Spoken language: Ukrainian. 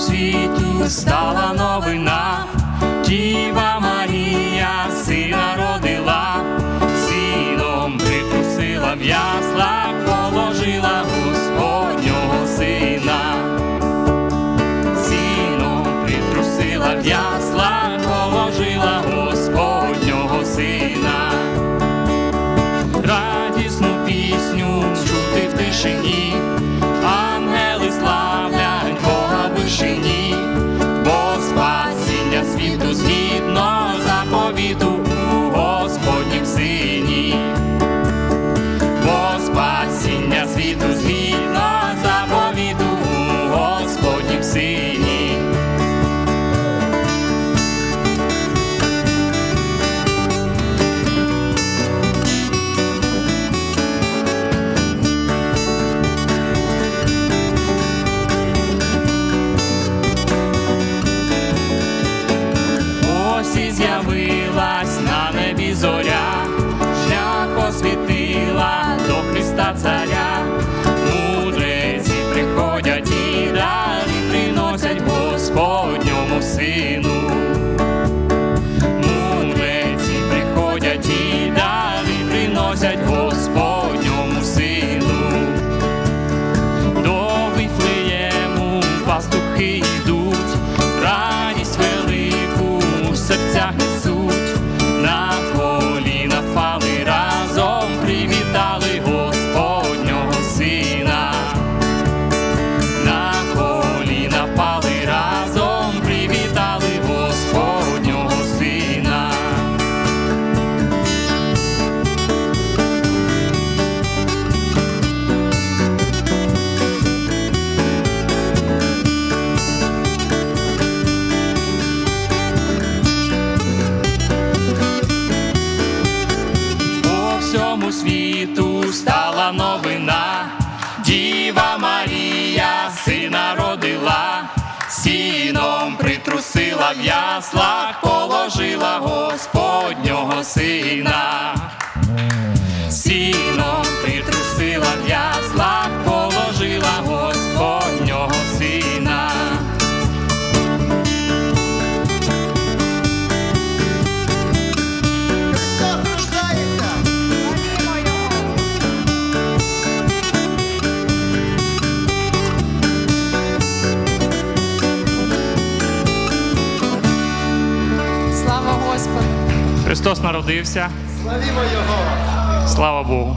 світі стала новина, з'явилась на небі зоря, шлях освітила до Христа Царя. Мудреці приходять і дари приносять Господньому сину. Мудреці приходять і дари приносять Господньому сину. До Вифлеєму пастухи йдуть, новина, Діва Марія сина родила, сіном притрусила в яслах, положила Господнього сина. Господу! Христос народився, Славімо Його! слава Богу.